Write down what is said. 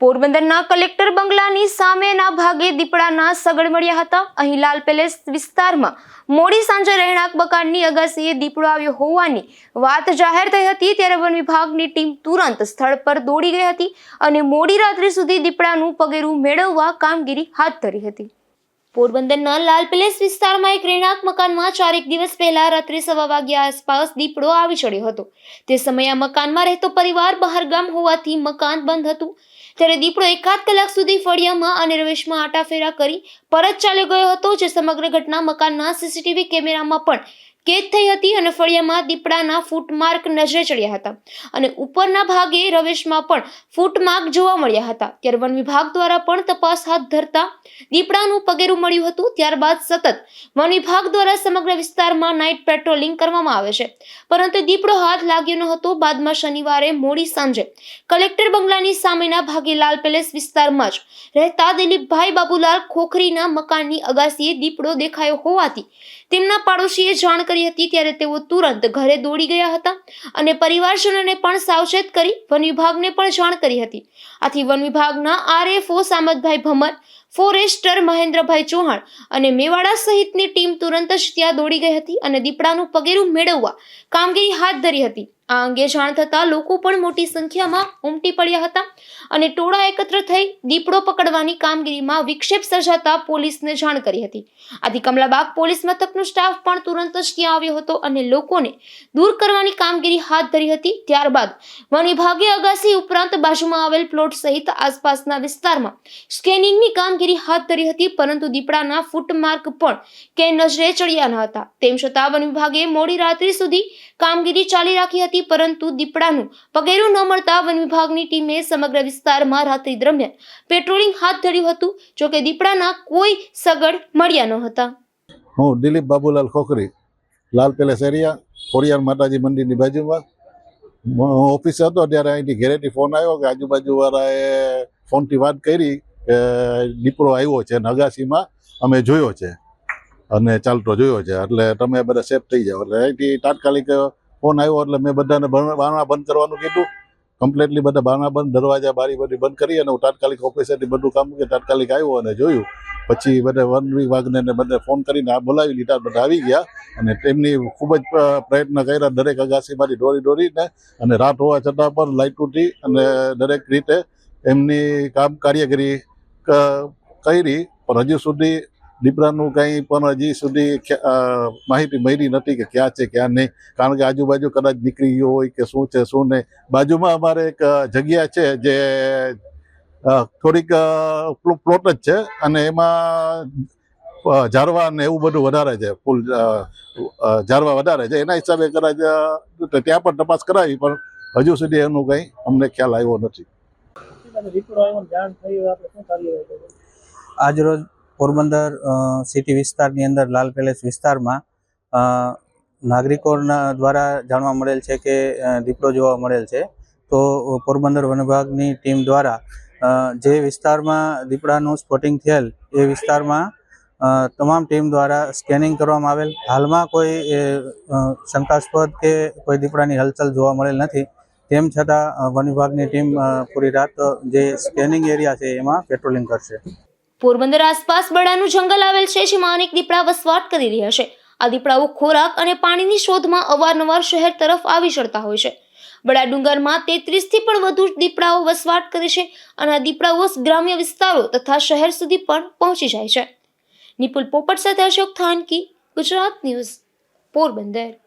પોરબંદરના કલેક્ટર બંગલાની સામેના ભાગે દીપડાના સગડ મળ્યા હતા. અહીં લાલ પેલેસ વિસ્તારમાં મોડી સાંજે રહેણાંક મકાનની અગાસીએ દીપડો આવ્યો હોવાની વાત જાહેર થઈ હતી ત્યારે વન વિભાગની ટીમ તુરંત સ્થળ પર દોડી ગઈ હતી અને મોડી રાત્રિ સુધી દીપડાનું પગેરું મેળવવા કામગીરી હાથ ધરી હતી. પોરબંદરના લાલ પેલેસ વિસ્તારમાં એક રહેણાંક મકાનમાં ચારેક દિવસ પહેલા રાત્રે સવા વાગ્યા આસપાસ દીપડો આવી ચડ્યો હતો. તે સમયે આ મકાનમાં રહેતો પરિવાર બહારગામ હોવાથી મકાન બંધ હતું. ત્યારે દીપડો એકાદ કલાક સુધી ફળિયામાં અને રવેશમાં આટાફેરા કરી પરત ચાલ્યો ગયો હતો, જે સમગ્ર ઘટના મકાનના સીસીટીવી કેમેરામાં પણ કેદ થઈ હતી અને ફળિયામાં દીપડાના ફૂટમાર્ક નજરે ચડ્યા હતા. અને ઉપરના ભાગે રવેશમાં પણ ફૂટમાર્ક જોવા મળ્યા હતા. ત્યારે વન વિભાગ દ્વારા પણ તપાસ હાથ ધરતા દીપડાનું પગેરું મળ્યું હતું. ત્યારબાદ સતત વન વિભાગ દ્વારા સમગ્ર વિસ્તારમાં નાઇટ પેટ્રોલિંગ કરવામાં આવે છે. પરંતુ દીપડો હાથ લાગ્યો ન હતો. બાદમાં શનિવારે મોડી સાંજે કલેક્ટર બંગલાની સામેના ભાગે લાલ પેલેસ વિસ્તારમાં જ રહેતા દિલીપભાઈ બાબુલાલ ખોખરીના મકાનની અગાસીએ દીપડો દેખાયો હોવાથી તેમના પાડોશીએ જાણ કરી હતી ત્યારે તેઓ તુરંત ઘરે દોડી ગયા હતા અને પરિવારજનોને પણ સાવચેત કરી વન વિભાગને પણ જાણ કરી હતી. આથી વન વિભાગના આરએફઓ સામતભાઈ ભમર, ફોરેસ્ટર મહેન્દ્રભાઈ ચૌહાણ અને મેવાડા સહિતની ટીમ તુરંત જ ત્યાં દોડી ગઈ હતી અને દીપડાનું પગેરું મેળવવા કામગીરી હાથ ધરી હતી. આ અંગે જાણ થતાં લોકો પણ મોટી સંખ્યામાં ઉમટી પડ્યા હતા અને ટોળા એકત્ર થઈ દીપડો પકડવાની કામગીરીમાં વિક્ષેપ સર્જાતા પોલીસને જાણ કરી હતી. આથી કમલાબાગ પોલીસ મથકનો સ્ટાફ પણ તુરંત જ ત્યાં આવ્યો હતો અને લોકોને દૂર કરવાની કામગીરી હાથ ધરી હતી. ત્યારબાદ વન વિભાગે અગાસી ઉપરાંત બાજુમાં આવેલ પ્લોટ સહિત આસપાસના વિસ્તારમાં સ્કેનિંગની કામગીરી હાથ ધરી હતી, પરંતુ દીપડાના ફૂટમાર્ક પણ કે નજરે ચડ્યા ન હતા. તેમ છતાં વન વિભાગે મોડી રાત્રિ સુધી કામગીરી ચાલી રાખી હતી. પરંતુ દીપડાનું પગેરું ન મળતા વન વિભાગની ટીમે સમગ્ર વિસ્તારમાં રાત્રિ દરમિયાન પેટ્રોલિંગ હાથ ધર્યું હતું જોકે દીપડાના કોઈ સગડ મળ્યા ન હતા. હું દિલીપ બાબુલાલ ખોખરી, લાલ પેલેસ એરિયા, ખોડિયાર માતાજી મંદિરની બાજુમાં. ઓફિસે હતો ત્યારે અહીંથી ઘેરેથી ફોન આવ્યો કે આજુબાજુવાળાએ ફોનથી વાત કરી કે દીપડો આવ્યો છે નગાસીમાં અમે જોયો છે. અને ચાલતો જોયો છે, એટલે તમે બધા સેફ થઈ જાઓ. એટલે અહીંથી તાત્કાલિક ફોન આવ્યો એટલે મેં બધાને બારણા બંધ કરવાનું કીધું. કમ્પ્લેટલી બધા બારણા બંધ, દરવાજા બારી બધી બંધ કરી અને હું તાત્કાલિક ઓફિસેથી બધું કામ કે તાત્કાલિક આવ્યો અને જોયું. પછી બધા વન વિભાગને બધા ફોન કરીને આ બોલાવી લીધા, બધા આવી ગયા અને તેમની ખૂબ જ પ્રયત્ન કર્યા દરેક અગાસીમાંથી દોરી દોરીને અને રાત હોવા છતાં પણ લાઇટ તૂટી અને દરેક રીતે એમની કામ કાર્યગરી કરી. પણ હજુ સુધી દીપડાનું કંઈ પણ હજી સુધી માહિતી મળી નથી કે ક્યાં છે, ક્યાં નહીં. કારણ કે આજુબાજુ કદાચ નીકળી ગયો હોય કે શું છે, શું નહીં. બાજુમાં અમારે એક જગ્યા છે જે થોડીક પ્લોટ જ છે અને એમાં ઝાડવા ને એવું બધું વધારે છે. ફૂલ ઝાડવા વધારે છે. એના હિસાબે કદાચ ત્યાં પણ તપાસ કરાવી, પણ હજુ સુધી એનું કંઈ અમને ખ્યાલ આવ્યો નથી? આજરોજ પોરબંદર સિટી વિસ્તારની અંદર લાલ પેલેસ વિસ્તારમાં નાગરિકોના દ્વારા જાણવા મળેલ છે કે દીપડો જોવા મળેલ છે. તો પોરબંદર વન વિભાગની ટીમ દ્વારા જે વિસ્તારમાં દીપડાનું સ્પોટિંગ થયેલ, એ વિસ્તારમાં તમામ ટીમ દ્વારા સ્કેનિંગ કરવામાં આવેલ. હાલમાં કોઈ શંકાસ્પદ કે કોઈ દીપડાની હલચલ જોવા મળેલ નથી. તેમ છતાં વન વિભાગની ટીમ પૂરી રાત જે સ્કેનિંગ એરિયા છે, એમાં પેટ્રોલિંગ કરશે. પોરબંદર આસપાસ બળાનું જંગલ આવેલ છે, જેમાં અનેક દીપડા વસવાટ કરી રહ્યા છે. આ દીપડાઓ ખોરાક અને પાણીની શોધમાં અવારનવાર શહેર તરફ આવી ચડતા હોય છે. બડા ડુંગરમાં તેત્રીસથી પણ વધુ દીપડાઓ વસવાટ કરે છે અને આ દીપડાઓ ગ્રામ્ય વિસ્તારો તથા શહેર સુધી પણ પહોંચી જાય છે. નિપુલ પોપટ સાથે અશોક થાનકી, ગુજરાત ન્યૂઝ, પોરબંદર.